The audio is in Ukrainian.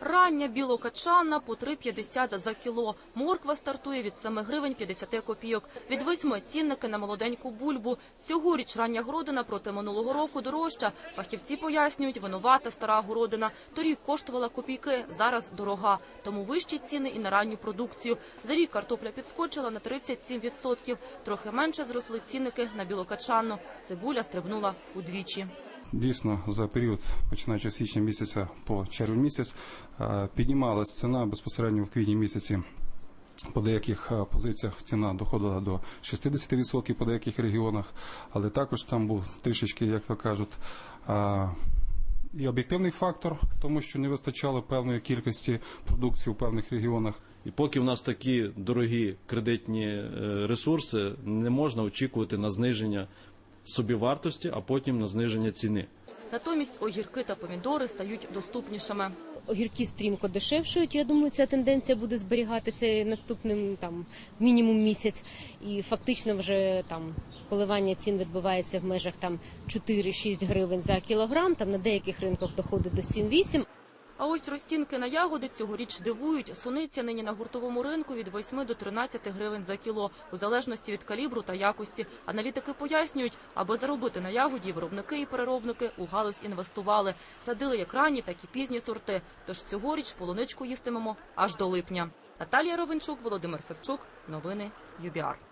Рання білокачана по 3,50 за кіло. Морква стартує від 7 гривень 50 копійок. Від 8 цінники на молоденьку бульбу. Цьогоріч рання городина проти минулого року дорожча. Фахівці пояснюють, винувата стара городина. Торік коштувала копійки, зараз дорога. Тому вищі ціни і на ранню продукцію. За рік картопля підскочила на 37%. Трохи менше зросли цінники на білокачанну. Цибуля стрибнула удвічі. Дійсно, за період, починаючи з січня місяця по червень місяць, е, піднімалась ціна безпосередньо в квітні місяці. По деяких е, позиціях ціна доходила до 60% по деяких регіонах, але також там був трішечки, як то кажуть, е, і об'єктивний фактор, тому що не вистачало певної кількості продукції у певних регіонах. І поки в нас такі дорогі кредитні ресурси, не можна очікувати на зниження собівартості, а потім на зниження ціни. Натомість огірки та помідори стають доступнішими. огірки стрімко дешевшують. Я думаю, ця тенденція буде зберігатися наступним там мінімум місяць. І фактично вже там коливання цін відбувається в межах там 4-6 гривень за кілограм. Там на деяких ринках доходить до 7-8. А ось розцінки на ягоди цьогоріч дивують. Суниця нині на гуртовому ринку від 8 до 13 гривень за кіло, у залежності від калібру та якості. Аналітики пояснюють, аби заробити на ягоді, виробники і переробники у галузь інвестували. Садили як ранні, так і пізні сорти. Тож цьогоріч полуничку їстимемо аж до липня. Наталія Ровенчук, Володимир Февчук. Новини ЮБІАР.